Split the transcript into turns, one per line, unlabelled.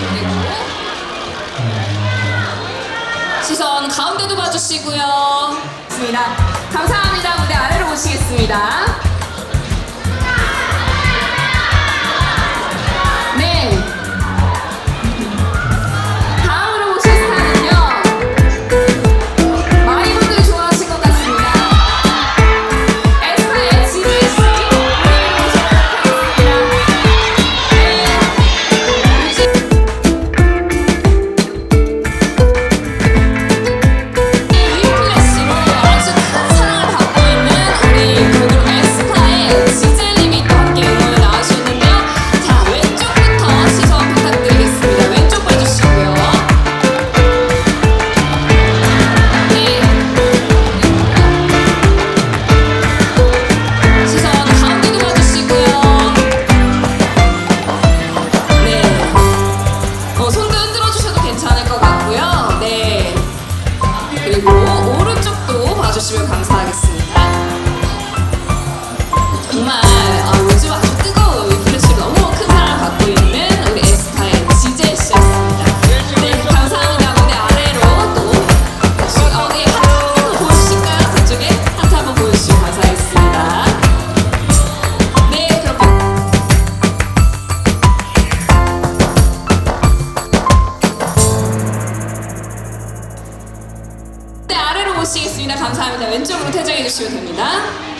그리고 시선 가운데도 봐주시고요. 감사합니다. 무대 아래로 모시겠습니다. 들어주시면 감사하겠습니다. 정말. 모시겠습니다. 감사합니다. 왼쪽으로 퇴장해 주시면 됩니다.